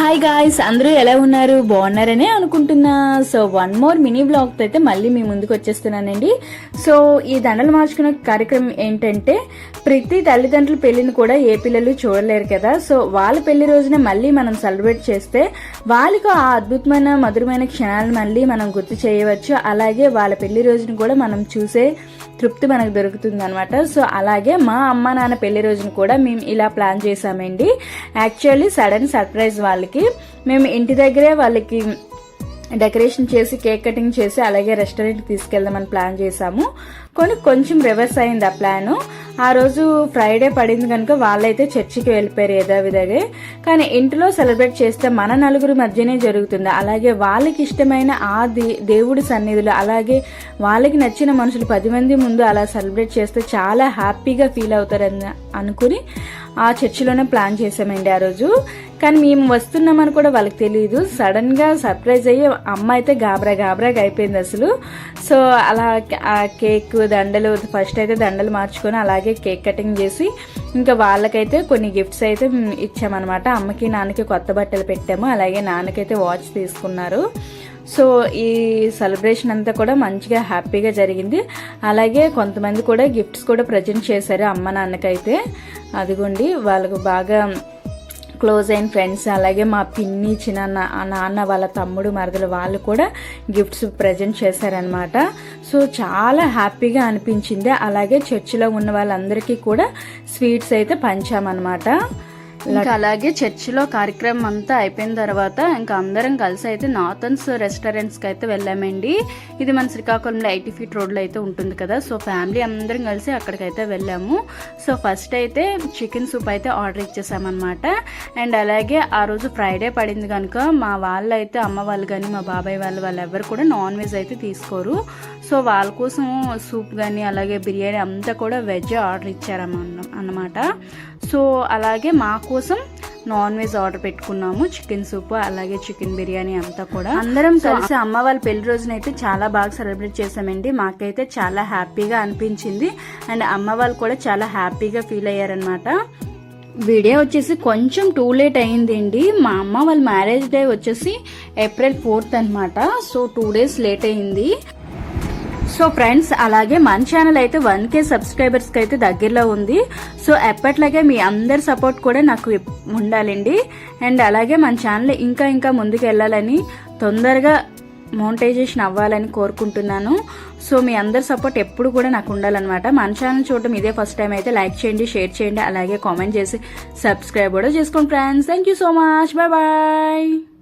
Hi guys అందరూ ఎలా ఉన్నారు? బాగున్నారనే అనుకుంటున్నా. So one more mini blog అయితే మళ్ళీ మీ ముందుకు వచ్చేస్తున్నానండి. సో ఈ దండలు మార్చుకునే కార్యక్రమం ఏంటంటే ప్రతి తల్లిదండ్రుల పెళ్ళిని కూడా ఏ పిల్లలు చూడలేరు కదా. సో వాళ్ళ పెళ్ళి రోజున మళ్ళీ మనం సెలబ్రేట్ చేస్తే వాళ్ళకు ఆ అద్భుతమైన మధురమైన క్షణాలను మళ్ళీ మనం గుర్తు చేయవచ్చు. అలాగే వాళ్ళ పెళ్ళి రోజున కూడా మనం చూసే తృప్తి మనకు దొరుకుతుంది అనమాట సో అలాగే మా అమ్మ నాన్న పెళ్ళి రోజున కూడా మేము ఇలా ప్లాన్ చేసామండి యాక్చువల్లీ సడన్ సర్ప్రైజ్ వాళ్ళకి మేము ఇంటి దగ్గరే వాళ్ళకి డెకరేషన్ చేసి కేక్ కటింగ్ చేసి అలాగే రెస్టారెంట్కి తీసుకెళ్దామని ప్లాన్ చేసాము కొన్ని కొంచెం రివర్స్ అయింది ఆ ప్లాన్. ఆ రోజు ఫ్రైడే పడింది కనుక వాళ్ళైతే చర్చికి వెళ్ళిపోయారు యథావిధిగా. కానీ ఇంట్లో సెలబ్రేట్ చేస్తే మన నలుగురు మధ్యనే జరుగుతుంది. అలాగే వాళ్ళకి ఇష్టమైన ఆ దే- దేవుడి సన్నిధులు అలాగే వాళ్ళకి నచ్చిన మనుషులు పది మంది ముందు అలా సెలబ్రేట్ చేస్తే చాలా హ్యాపీగా ఫీల్ అవుతారని అనుకుని ఆ చర్చిలోనే ప్లాన్ చేసామండి ఆ రోజు. కానీ మేము వస్తున్నామని కూడా వాళ్ళకి తెలియదు సడన్గా సర్ప్రైజ్ అయ్యి అమ్మ అయితే గాబరా గాబరాగా అయిపోయింది అసలు. సో అలా ఆ కేక్ దండలు ఫస్ట్ అయితే దండలు మార్చుకొని అలాగే కేక్ కటింగ్ చేసి ఇంకా వాళ్ళకైతే కొన్ని గిఫ్ట్స్ అయితే ఇచ్చామన్నమాట. అమ్మకి నాన్నకి కొత్త బట్టలు పెట్టాము. అలాగే నాన్నకైతే వాచ్ తీసుకున్నారు. సో ఈ సెలబ్రేషన్ అంతా కూడా మంచిగా హ్యాపీగా జరిగింది. అలాగే కొంతమంది కూడా గిఫ్ట్స్ కూడా ప్రజెంట్ చేశారు అమ్మ నాన్నకైతే. అదిగోండి వాళ్ళకు బాగా క్లోజ్ అయిన ఫ్రెండ్స్ అలాగే మా పిన్ని చిన్న నాన్న వాళ్ళ తమ్ముడు మరదలు వాళ్ళు కూడా గిఫ్ట్స్ ప్రజెంట్ చేశారనమాట సో చాలా హ్యాపీగా అనిపించింది. అలాగే చర్చిలో ఉన్న వాళ్ళందరికీ కూడా స్వీట్స్ అయితే పంచామన్నమాట. ఇంకా అలాగే చర్చిలో కార్యక్రమం అంతా అయిపోయిన తర్వాత ఇంకా అందరం కలిసి అయితే నార్థన్స్ రెస్టారెంట్స్కి అయితే వెళ్ళామండి. ఇది మన శ్రీకాకుళంలో ఎయిటీ ఫీట్ రోడ్లో అయితే ఉంటుంది కదా సో ఫ్యామిలీ అందరం కలిసి అక్కడికైతే వెళ్ళాము. సో ఫస్ట్ అయితే చికెన్ సూప్ అయితే ఆర్డర్ ఇచ్చేసామన్నమాట. అండ్ అలాగే ఆ రోజు ఫ్రైడే పడింది కనుక మా వాళ్ళు అయితే అమ్మ వాళ్ళు కానీ మా బాబాయ్ వాళ్ళు వాళ్ళు ఎవరు కూడా నాన్ వెజ్ అయితే తీసుకోరు. సో వాళ్ళ కోసం సూప్ కానీ అలాగే బిర్యానీ అంతా కూడా వెజ్ ఆర్డర్ ఇచ్చారన్న అన్నమాట. సో అలాగే మా కోసం నాన్ వెజ్ ఆర్డర్ పెట్టుకున్నాము. చికెన్ సూప్ అలాగే చికెన్ బిర్యానీ అంతా కూడా. అందరం కలిసి అమ్మ వాళ్ళ పెళ్ళి రోజున అయితే చాలా బాగా సెలబ్రేట్ చేసామండి మాకైతే చాలా హ్యాపీగా అనిపించింది. అండ్ అమ్మ వాళ్ళు కూడా చాలా హ్యాపీగా ఫీల్ అయ్యారనమాట వీడియో వచ్చేసి కొంచెం టూ లేట్ అయిందండి. మా అమ్మ వాళ్ళ మ్యారేజ్ డే వచ్చేసి ఏప్రిల్ ఫోర్త్ అన్నమాట. సో టూ డేస్ లేట్ అయింది. సో ఫ్రెండ్స్ అలాగే మన ఛానల్ అయితే వన్ కే సబ్స్క్రైబర్స్కి అయితే దగ్గరలో ఉంది. సో ఎప్పట్లాగే మీ అందరి సపోర్ట్ కూడా నాకు ఉండాలండి. అండ్ అలాగే మన ఛానల్ ఇంకా ఇంకా ముందుకు వెళ్ళాలని తొందరగా మోనిటైజేషన్ అవ్వాలని కోరుకుంటున్నాను. సో మీ అందరి సపోర్ట్ ఎప్పుడు కూడా నాకు ఉండాలన్నమాట. మన ఛానల్ చూడటం ఇదే ఫస్ట్ టైం అయితే లైక్ చేయండి షేర్ చేయండి అలాగే కామెంట్ చేసి సబ్స్క్రైబ్ కూడా చేసుకోండి friends thank you so much bye bye